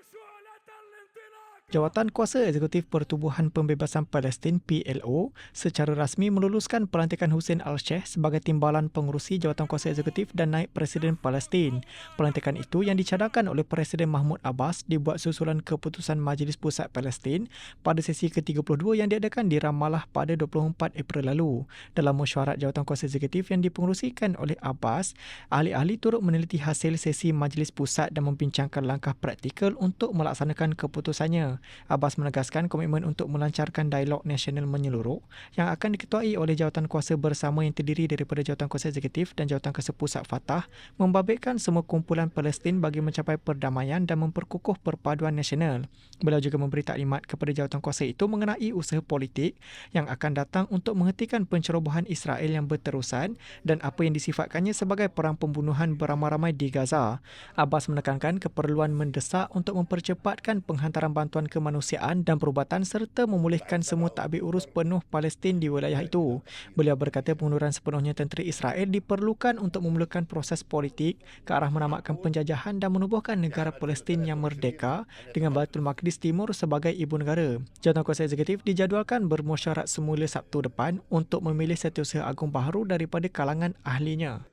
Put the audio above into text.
Joue à la table Jawatan Kuasa Eksekutif Pertubuhan Pembebasan Palestin PLO secara rasmi meluluskan pelantikan Hussein Al-Sheikh sebagai timbalan pengurusi Jawatan Kuasa Eksekutif dan Naib Presiden Palestin. Pelantikan itu yang dicadangkan oleh Presiden Mahmud Abbas dibuat susulan keputusan Majlis Pusat Palestin pada sesi ke-32 yang diadakan di Ramallah pada 24 April lalu. Dalam mesyuarat Jawatan Kuasa Eksekutif yang dipengerusikan oleh Abbas, ahli-ahli turut meneliti hasil sesi Majlis Pusat dan membincangkan langkah praktikal untuk melaksanakan keputusannya. Abbas menegaskan komitmen untuk melancarkan dialog nasional menyeluruh yang akan diketuai oleh jawatan kuasa bersama yang terdiri daripada jawatan kuasa eksekutif dan jawatan kuasa pusat Fatah membabitkan semua kumpulan Palestin bagi mencapai perdamaian dan memperkukuh perpaduan nasional. Beliau juga memberi taklimat kepada jawatan kuasa itu mengenai usaha politik yang akan datang untuk menghentikan pencerobohan Israel yang berterusan dan apa yang disifatkannya sebagai perang pembunuhan beramai-ramai di Gaza. Abbas menekankan keperluan mendesak untuk mempercepatkan penghantaran bantuan kemanusiaan dan perubatan serta memulihkan semua takbir urus penuh Palestin di wilayah itu. Beliau berkata pengunduran sepenuhnya tentera Israel diperlukan untuk memulakan proses politik ke arah menamatkan penjajahan dan menubuhkan negara Palestin yang merdeka dengan Baitul Maqdis Timur sebagai ibu negara. Jawatan kuasa eksekutif dijadualkan bermusyarat semula Sabtu depan untuk memilih setiausaha agung baharu daripada kalangan ahlinya.